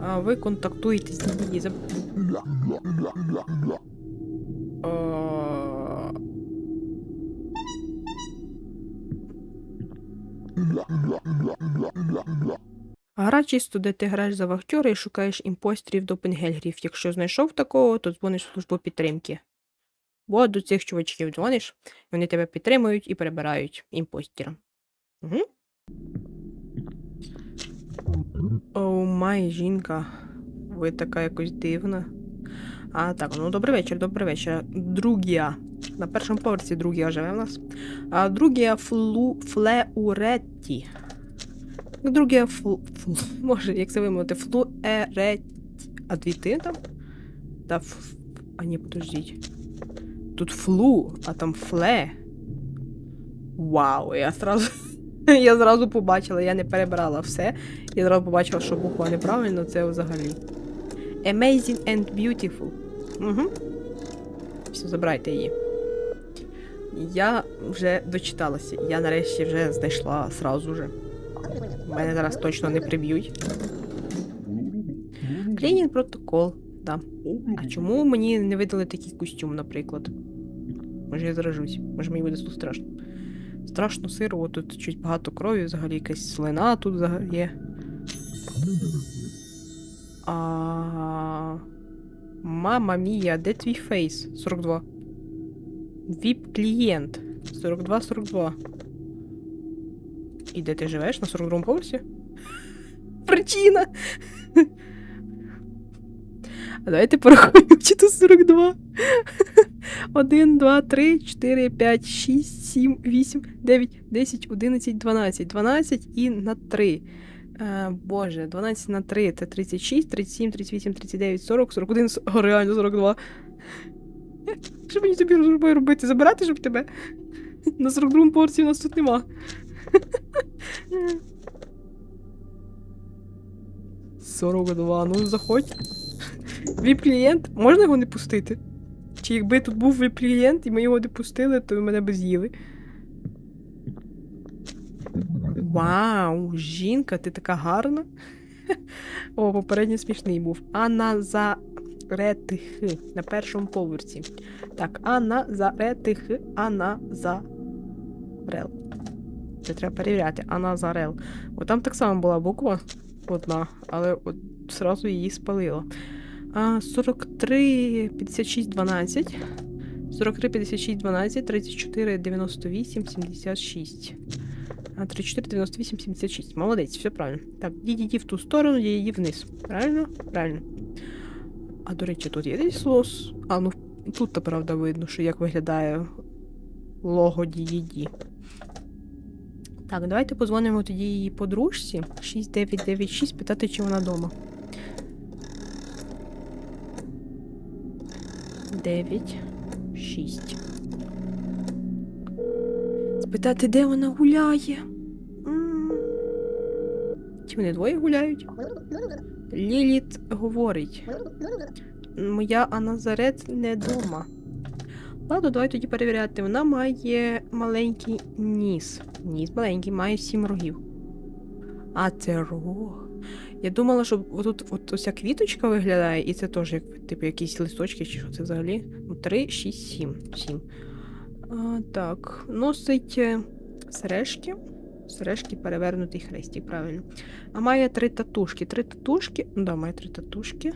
Ви контактуєте з її. За... Гра чисто, де ти граєш за вахтера і шукаєш імпостерів допенгельгрів. Якщо знайшов такого, то дзвониш в службу підтримки. Бо до цих чувачків дзвониш, вони тебе підтримують і перебирають імпостера. Угу. О, май, жінка. Ви така якось дивна. А, так, ну добрий вечір, добрий вечір. Другія. На першому поверсі другія живе в нас. А другія флу флеуретті. Другія флу, флу. Може, як це вимовити? Флуеретті. А дві ти там? Та ф... А ні, подождіть. Тут флу, а там фле. Вау, я зразу. Я зразу побачила, я не перебрала все. Я зразу побачила, що буква неправильно, це взагалі. Amazing and beautiful. Угу. Все, забирайте її. Я вже дочиталася. Я нарешті вже знайшла сразу же. Мене зараз точно не приб'ють. Клінінг протокол, да. А чому мені не видали такий костюм, наприклад? Може я заражусь, може мені буде тут страшно. Страшно сирово, тут чуть багато крові, взагалі якась слина тут взагалі є. А... Мама мія, де твій фейс? 42. Віп клієнт. 42-42. І де ти живеш? На 42 поверсі? Причина. А давайте порахуємо, чи то 42. 1, 2, 3, 4, 5, 6, 7, 8, 9, 10, 11, 12. 12 і на 3. Е, Боже, 12 на 3 це 36, 37, 38, 39, 40, 41, с- О, реально 42. Що мені тобі робити? Забирати, щоб тебе? На 42 порції у нас тут нема. Сорок два, ну заходь. Віп-клієнт, можна його не пустити? Чи якби тут був віп-клієнт і ми його не пустили, то мене б з'їли. Вау, жінка, ти така гарна. О, попередньо смішний був. Анна Заретих на першому поверсі. Так, Анна Заретих, Анна Зарел. Це треба перевіряти. Анна Зарел. О, там так само була буква одна, але от зразу її спалило. А, 43, 56, 12. 43, 56, 12, 34, 98, 76. 34, 98, 76. Молодець, все правильно. Так, діді в ту сторону, діді вниз. Правильно? Правильно. А до речі, тут є десь лос. А, ну тут то правда видно, що як виглядає лого діді. Так, давайте позвонимо тоді її подружці 6996, питати, чи вона вдома. 9, 6. Спитати, де вона гуляє. Чи вони двоє гуляють? Ліліт говорить. Моя Аназарет не дома. Ладно, давай тоді перевіряти. Вона має маленький ніс. Ніс маленький, має сім рогів. А це рог. Я думала, що тут от ось ця квіточка виглядає, і це теж як типу якісь листочки, чи що це взагалі. Ну, 3, 6, 7. 7. А, так, носить е, сережки. Сережки перевернутий хрестик, правильно. А має три татушки. Три татушки. Ну, да, має три татушки.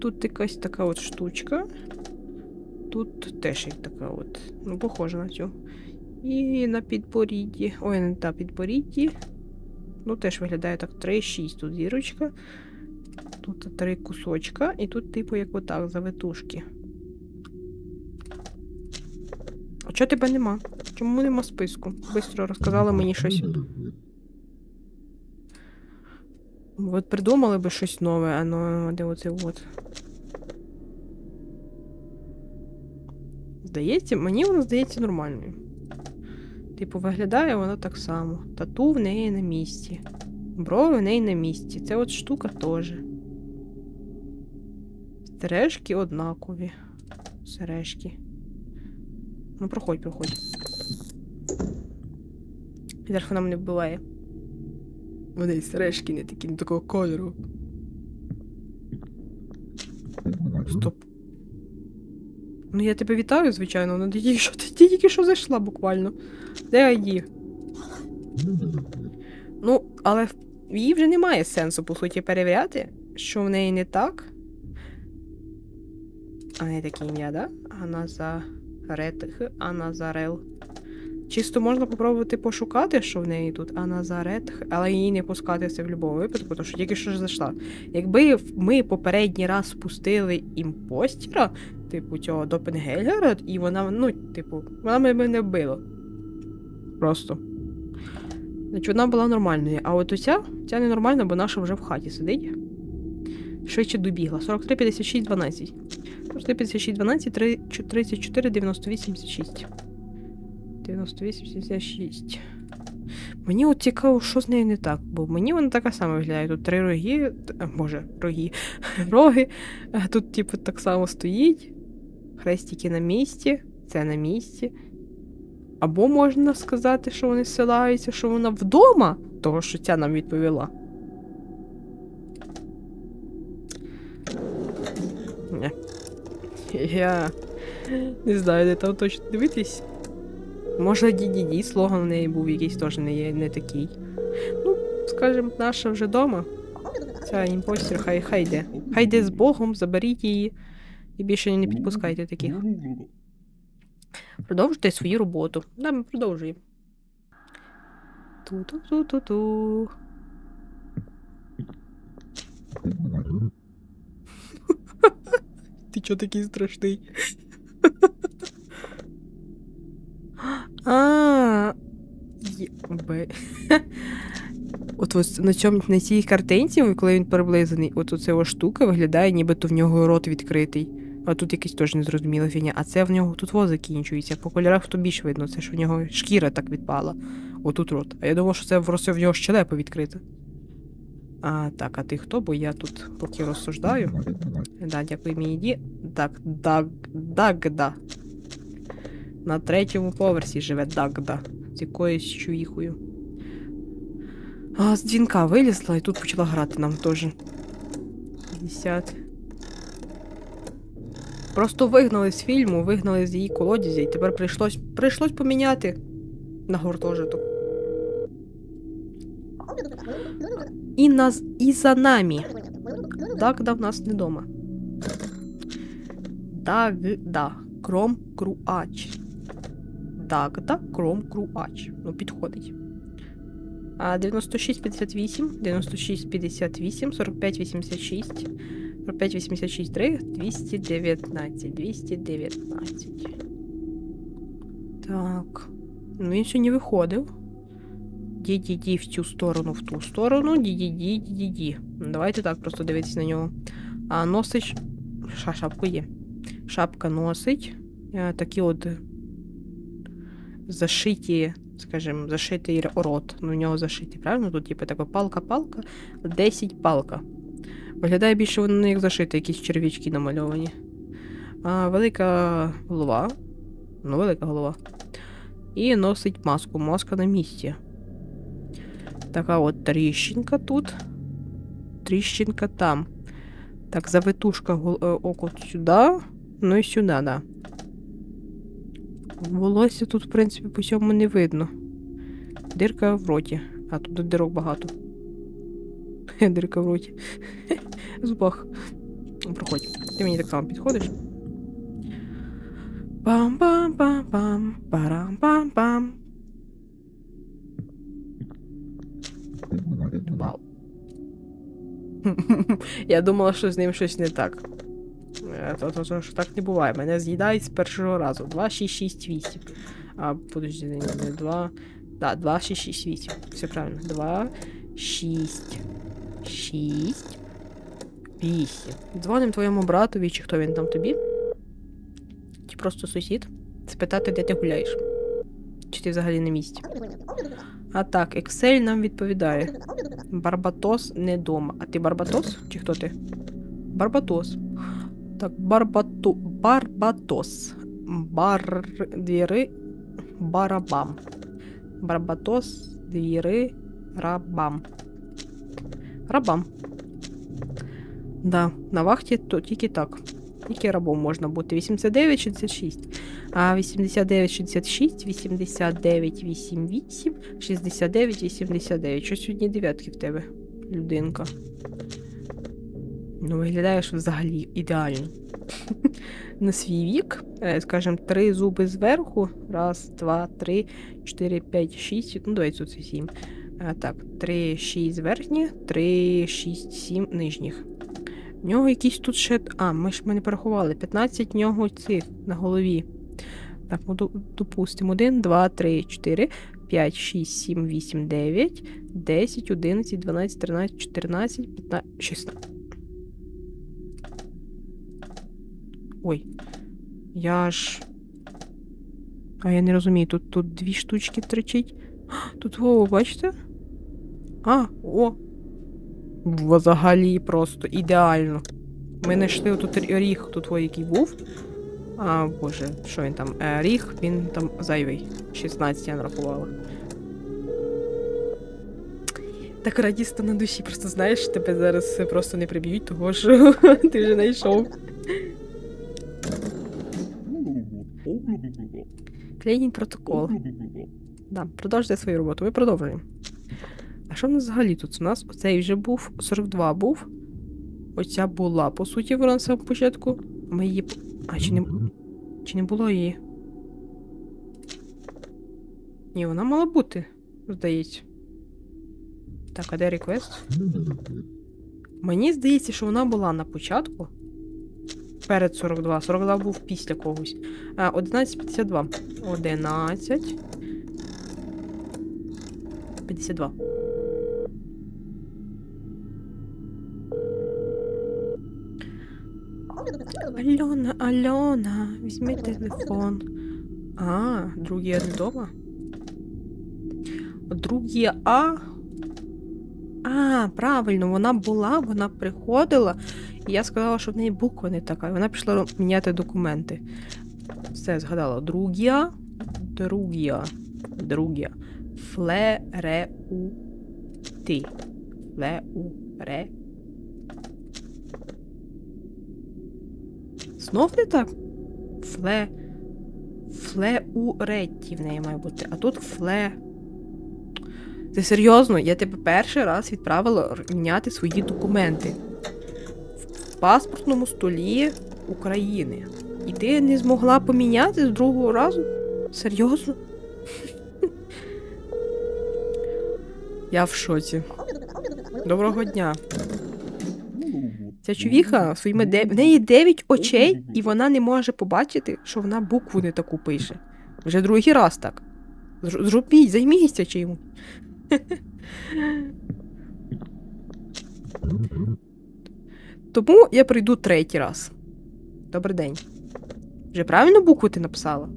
Тут якась така от штучка. Тут теж така от. Ну, похожа на цю. І на підборідді. Ой, не та підборідді. Ну, теж виглядає так 3-6. Тут зірочка. Тут три кусочка, і тут, типу, як отак, завитушки. А чого тебе нема? Чому нема списку? Бистро розказали мені щось. От придумали би щось нове, а ну де оце от. Здається, мені воно здається нормальною. Типу, виглядає воно так само. Тату в неї на місці. Брови в неї на місці. Це от штука теж. Стережки однакові. Сережки. Ну, проходь, проходь. Зараз вона мене вбиває. В неї сережки не такі, не такого кольору. Стоп. Ну, я тебе вітаю, звичайно, але ти що, ти тільки що зайшла буквально. Де Айді? Ну, але їй вже немає сенсу, по суті, перевіряти, що в неї не так. А не таке ім'я, да? Аназаретх, Аназарел. Чисто можна попробувати пошукати, що в неї тут Аназаретх, але її не пускати це в будь-якому випадку, тому що тільки що ж зайшла. Якби ми попередній раз спустили імпостера, типу цього Допенгельгера, і вона, ну, типу, вона мене вбила. Просто. Значить, вона була нормальною. А от оця, ця ненормальна, бо наша вже в хаті сидить. Швидше добігла. 43, 56, 12. 43, 56, 12, 3, 34, 98, 76. 98, 76. Мені от цікаво, що з нею не так, бо мені вона така сама виглядає. Тут три роги, може, роги, роги. Тут, типу, так само стоїть. Хрестики на місці, це на місці. Або можна сказати, що вони ссилаються, що вона вдома, того, що ця нам відповіла. Не. Я не знаю, де там точно дивитись. Може, діді слоган в неї був якийсь теж не, не такий. Ну, скажімо, наша вже дома. Ця імпостер, хай, хай йде. Хай йде з Богом, заберіть її. І більше не підпускайте таких. Продовжуйте свою роботу. Да, ми продовжуємо. Ту-ту-ту-ту-ту. Ти чого такий страшний? А. От ось на цьому на цій картинці, коли він приблизений, от оця штука виглядає, нібито в нього рот відкритий. А тут якийсь теж незрозуміла фігня. А це в нього тут во закінчується. По кольорах то більш видно, це ж в нього шкіра так відпала. Отут рот. А я думав, що це просто в нього щелепа відкрита. А, так, а ти хто? Бо я тут поки розсуждаю. Да, дякую, мій ді. Так, Даг, Дагда. На третьому поверсі живе Дагда. З якоюсь чуїхою. А, з дзвінка вилізла і тут почала грати нам теж. 50. Просто вигнали з фільму, вигнали з її колодязя, і тепер прийшлось, прийшлось поміняти на гуртожиток. І, нас, і за нами. Дагда в нас не дома. Дагда. Кром круач. Дагда кром круач. Ну, підходить. А 96, 58, 96, 58, 45, 86, 45, 86, 3, 219, 219. Так. Ну, він сьогодні виходив. Ді-ді-ді в цю сторону, в ту сторону, ді-ді-ді, ді-ді-ді. Ну, Давайте так просто дивитися на нього. А носить. Ша, шапку є. Шапка носить. Е, Такі от зашиті, скажімо, зашитий рот. Ну, у нього зашитий, правильно? Тут, типу, така палка-палка, 10 палка. Виглядає більше воно як зашите, якісь черв'ячки намальовані. А, велика голова. Ну, велика голова. І носить маску. Маска на місці. Така от тріщинка тут. Тріщинка там. Так, завитушка е, око сюди. Ну і сюди, да. Волосся тут, в принципі, по цьому не видно. Дирка в роті. А тут дирок багато. Дирка в роті. Зубах. Проходь. Ти мені так само підходиш. Пам-пам-пам-пам. Парам-пам-пам. Вау. Я думала, що з ним щось не так. Е, То, то, то, що так не буває. Мене з'їдають з першого разу. 2, 6, 6, 8. А, подожди, не, не 2. Да, 2, 6, 6, 8. Все правильно. 2, 6, 6, 8. Дзвоним твоєму братові, чи хто він там тобі? Чи просто сусід? Спитати, де ти гуляєш. Чи ти взагалі на місці? А так, Excel нам відповідає. Барбатос не дома. А ти Барбатос? Чи хто ти? Барбатос. Так, Барбато... Барбатос. Бар... Двіри... Барабам. Барбатос, двіри, рабам. Рабам. Да, на вахті то тільки так. Який рабом можна бути? 89, 66. А 89, 66, 89, 88, 69, 89. Що сьогодні дев'ятки в тебе, людинка? Ну, виглядаєш взагалі ідеально. На свій вік, е, скажімо, три зуби зверху. Раз, два, три, чотири, п'ять, шість. Ну, давай тут сім. Так, три, шість верхніх, три, шість, сім нижніх. В нього якісь тут ще. А, ми ж ми не порахували. 15 в нього цих на голові. Так, ну допустимо. 1, 2, 3, 4, 5, 6, 7, 8, 9, 10, 11, 12, 13, 14, 15, 16. Ой. Я ж. А я не розумію, тут, тут дві штучки тричить. Тут Вова, бачите? А, о. Взагалі просто ідеально. Ми знайшли тут ріг, тут о, який був. А, боже, що він там? Е, ріг, він там зайвий. 16 я нарахувала. Так радісно на душі, просто знаєш, тебе зараз просто не приб'ють, того що ти вже знайшов. Клейнінг протокол. Да, продовжуйте свою роботу. Ми продовжуємо. А що в нас взагалі тут? У нас оцей вже був, 42 був. Оця була, по суті, вона на самому початку. Ми її. А, чи не, чи не було її? Ні, вона мала бути, здається. Так, а де реквест? Мені здається, що вона була на початку. Перед 42. 42 був після когось. 11.52. 11. 52. Альона, Альона, візьми телефон. А, другий не дома. Другий А. А, правильно, вона була, вона приходила, і я сказала, що в неї буква не така. Вона пішла міняти документи. Все, згадала. Другія. Другія. Другія. Флереу. Ти. Флеуре. Знов не так? Фле. Флеуретті в неї має бути. А тут фле. Ти серйозно? Я тебе перший раз відправила міняти свої документи в паспортному столі України. І ти не змогла поміняти з другого разу? Серйозно? Я в шоці. Доброго дня. Ця човіха своїми де... в неї 9 очей, і вона не може побачити, що вона букву не таку пише. Вже другий раз так. Зробіть, займіться чим. Тому я прийду третій раз. Добрий день. Вже правильно букву ти написала?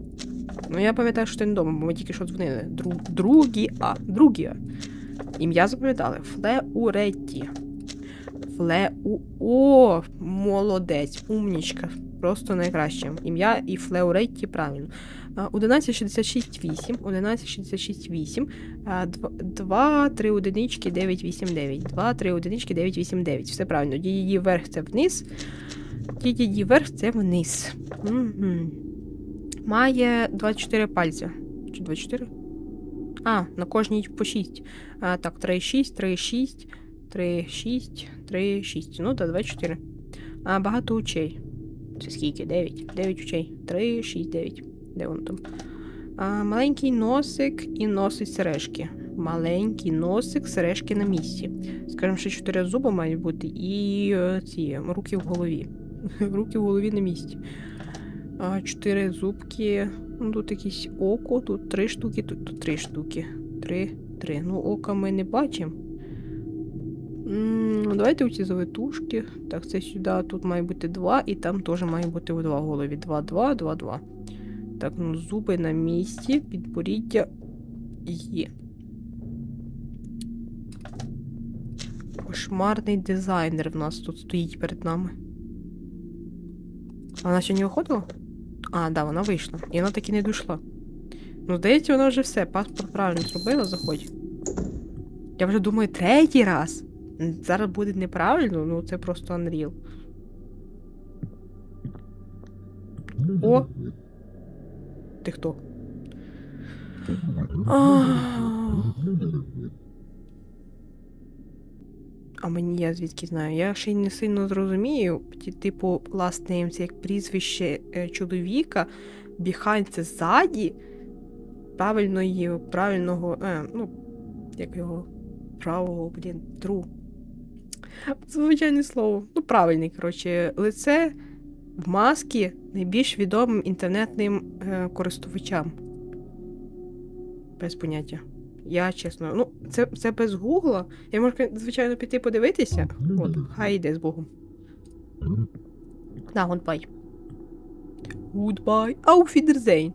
Ну, я пам'ятаю, що ти не вдома, бо ми тільки що дзвонили. Дру... Другі А. Другі А. Ім'я запам'ятали. Флеуретті. Флеу. О, молодець, умнічка. Просто найкраще. Ім'я і Флеуретті правильно. А, 1166-8, 1166-8, 2, 3 одинички, 989, 2, 3 одинички, 989. Все правильно. Дії вверх це вниз. Дії вверх це вниз. Угу. Має 24 пальця. Чи 24? А, на кожній по 6. А, так, 3, 6, 3, 6, 3, 6, Ну, та 24. А, багато очей. Це скільки? 9. 9 очей. 3, 6, 9. Де воно там? А, маленький носик і носить сережки. Маленький носик, сережки на місці. Скажімо, що 4 зуби мають бути, і е, ці руки в голові. Руки в голові на місці. А, 4 зубки. Ну, тут якісь око, тут 3 штуки, тут, 3 штуки. 3, 3. Ну, ока ми не бачимо. Ну, Давайте оці завитушки. Так, це сюди. Тут має бути 2, і там теж має бути 2 в голові. 2, 2, 2, 2. Так, ну зуби на місці, підборіддя є. Кошмарний дизайнер в нас тут стоїть перед нами. А Вона не виходила? А, да, вона вийшла. І вона таки не дійшла. Ну, здається, вона вже все. Паспорт правильно зробила, заходь. Я вже думаю, третій раз. Зараз буде неправильно, ну це просто Unreal. О! Ти хто? А, а мені я звідки знаю? Я ще й не сильно зрозумію. Типу, last name це як прізвище е, чоловіка, behind це ззаді. Правильної, правильного, е, ну, як його правого, блін, тру. Звичайне слово. Ну, правильний, коротше, лице в масці найбільш відомим інтернетним е, користувачам. Без поняття. Я чесно, ну, це, це без гугла. Я можу, звичайно, піти подивитися. От, хай йде з Богом. На, гудбай. Гудбай. Auf Wiedersehen.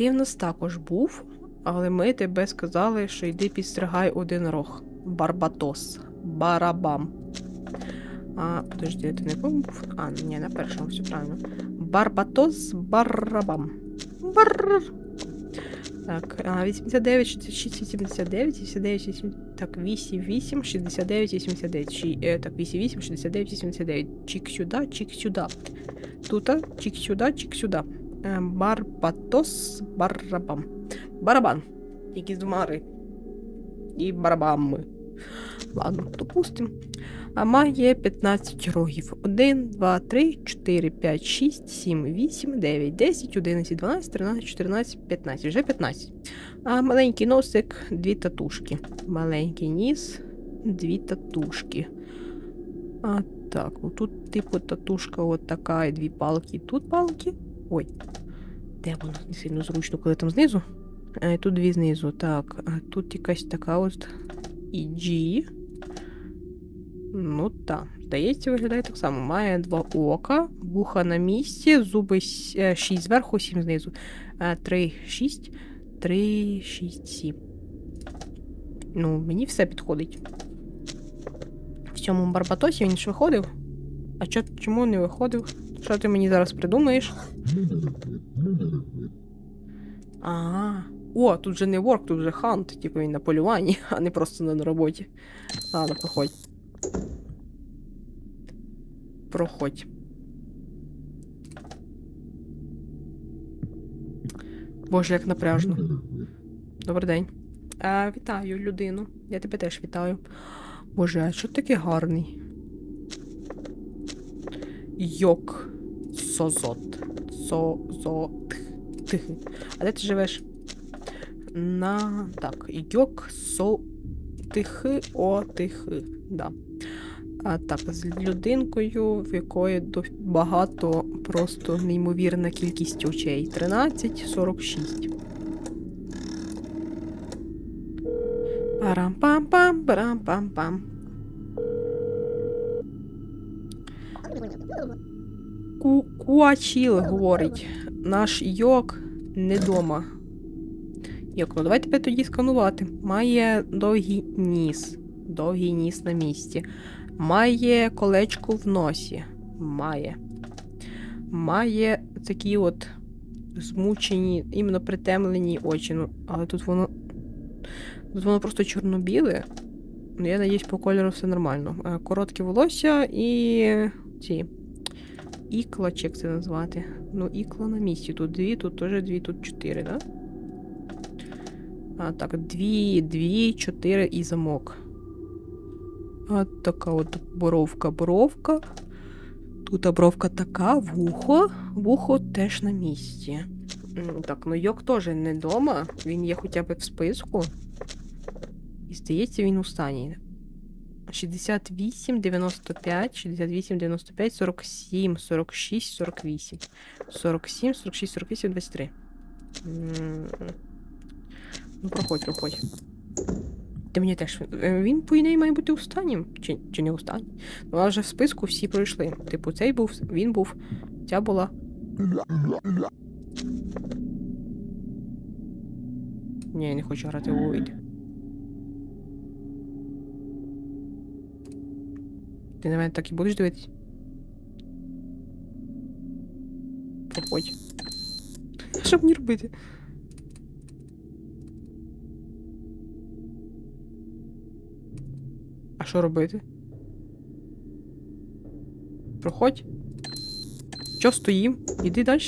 Ти в нас також був, але ми тебе сказали, що йди підстригай один рог. Барбатос. Барабам. А, подожди, ти не був? А, ні, на першому все правильно. Барбатос Барабам. Бар. Так, а, 89, 66, 89, 89, 80, так, 8, 8, 69, 89, Ші, е, так, 8, 8, 69, 89, чик сюди, чик сюди. Тута, чик сюди, чик сюди. Е, Барбатос Барабам. Барабан. Якісь двомари. І барабами. Ладно, допустим. А має 15 рогів. 1, 2, 3, 4, 5, 6, 7, 8, 9, 10, 11, 12, 13, 14, 15. Вже 15. А маленький носик, дві татушки. Маленький ніс, дві татушки. А так, ну тут, типу, татушка от така і дві палки. Тут палки. Ой. Де воно? Не сильно зручно, коли там знизу. А, тут дві знизу. Так, а тут якась така от EG. Ну так, здається, виглядає так само. Має два ока, вуха на місці, зуби 6 зверху, 7 знизу. 3, 6, 3, 6, 7. Ну, мені все підходить. В цьому барбатосі він ж виходив. А чо, чому не виходив? Що ти мені зараз придумаєш? Ага. О, тут же не ворк, тут же хант, типу він на полюванні, а не просто на роботі. Ладно, проходь. Проходь. Боже, як напряжно. Добрий день. А, вітаю, людину. Я тебе теж вітаю. Боже, а що ти такий гарний? Йок. Созот. Созот. А де ти живеш? На. Так, йок со. Тихи о тихи. Да. А так, з людинкою, в якої багато, просто неймовірна кількість очей. 13, 46. Парам-пам-пам, парам-пам-пам. Ку Куачіл говорить. Наш йок не дома. Йок, ну давай тебе тоді сканувати. Має довгий ніс. Довгий ніс на місці. Має колечко в носі. Має. Має такі от змучені, іменно притемлені очі. Ну, але тут воно. Тут воно просто чорно-біле. Ну, я надіюсь, по кольору все нормально. Е, Коротке волосся і ці. Ікла, чи як це назвати? Ну, ікла на місці. Тут дві, тут теж дві, тут чотири, да? А, так, дві, дві, чотири і замок. А така от боровка, боровка. Тут бровка така, вухо. Вухо теж на місці. Так, ну Йок теж не вдома. Він є хоча б в списку. І здається, він у стані. 68, 95, 68, 95, 47, 46, 48. 47, 46, 48, 23. Ну, проходь, проходь. Ти мені теж. е, Він, по ідеї, має бути останнім. Чи, чи не останнім? Ну, але вже в списку всі пройшли. Типу, цей був, він був, ця була. Ні, я не хочу грати у Void. Ти на мене так і будеш дивитись? Проходь. Що мені робити? А що робити? Проходь. Чо стоїм? Іди далі.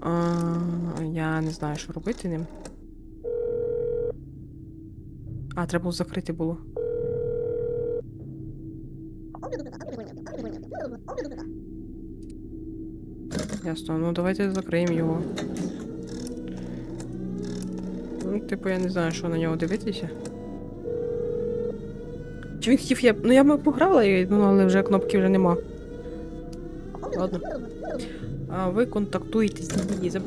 А, я не знаю, що робити ним. А, треба було закрити було. Ясно, ну давайте закриємо його. Ну, типу, я не знаю, що на нього дивитися. Чи він хотів я. Ну я б пограла, і- ну, але вже кнопки вже нема. Ладно. А ви контактуєте з її. Заб...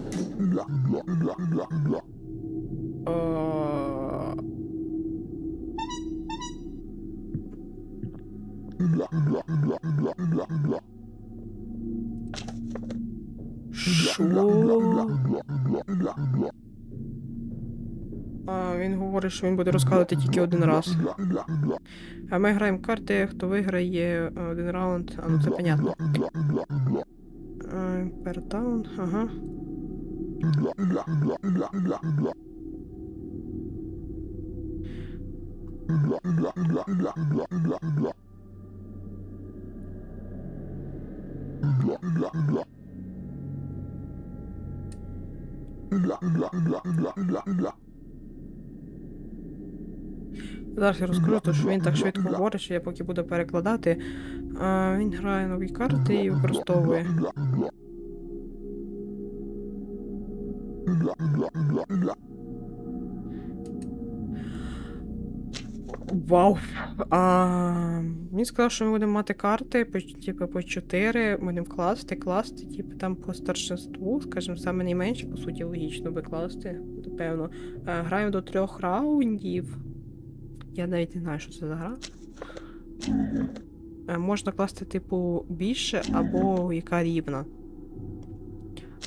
говорить, що він буде розказувати тільки один раз. А ми граємо карти, хто виграє е, один раунд. А ну це понятно. Пердаун, ага. Зараз я розкажу, то що він так швидко говорить, що я поки буду перекладати. А, він грає нові карти і використовує. Вау! А, він сказав, що ми будемо мати карти, по, типу, по 4, будемо класти, класти, типу там по старшинству, скажімо, саме найменше, по суті, логічно би класти, напевно. А, граємо до трьох раундів. Я навіть не знаю, що це за гра. Е, Можна класти, типу, більше або яка рівна.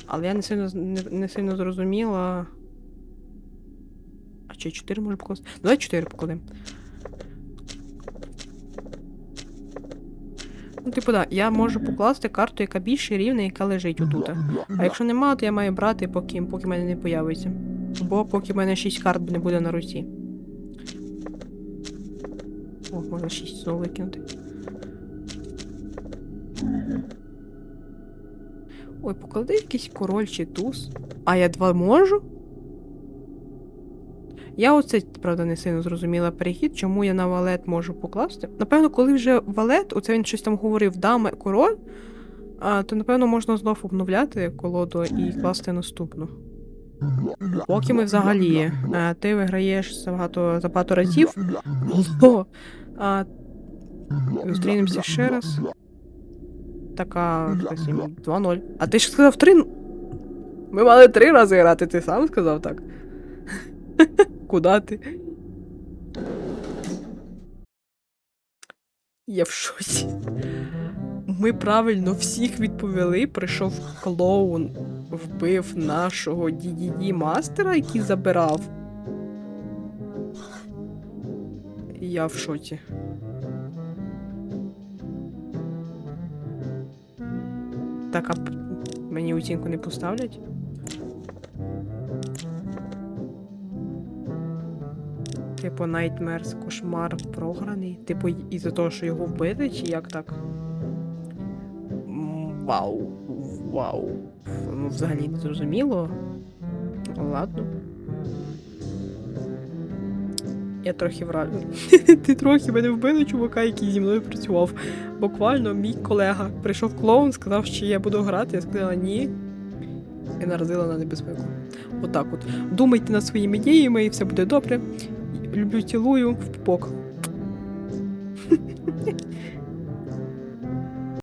Але я не сильно, не, не сильно зрозуміла. А чи 4 може покласти? Давай 4 покладемо. Ну, типу, да, я можу покласти карту, яка більше рівна, яка лежить отут. А якщо нема, то я маю брати, поки, поки в мене не появиться. Бо поки в мене 6 карт не буде на руці. О, можна 6 знову викинути. Ой, поклади якийсь король чи туз. А я два можу? Я оце, правда, не сильно зрозуміла перехід, чому я на валет можу покласти. Напевно, коли вже валет, оце він щось там говорив, дама, король, то напевно можна знов обновляти колоду і класти наступну. Поки ми взагалі е, ти виграєш за багато, за багато разів, О, а, зустрінемося ще раз. Така, 2-0. А ти ж сказав 3. Ми мали три рази грати, ти сам сказав так. Куда ти? Я в шоці. Ми правильно всіх відповіли. Прийшов клоун, вбив нашого DDD мастера, який забирав. Я в шоці. Так, а мені оцінку не поставлять? Типу, Nightmares, кошмар програний. Типу, із-за того, що його вбили, чи як так? Вау. Вау. Ну, взагалі не зрозуміло. Ладно. Я трохи вражений. Ти трохи мене вбили чувака, який зі мною працював. Буквально мій колега прийшов клоун, сказав, що я буду грати. Я сказала ні. І наразила на небезпеку. Отак от. Думайте над своїми діями, і все буде добре. Люблю, цілую в пупок.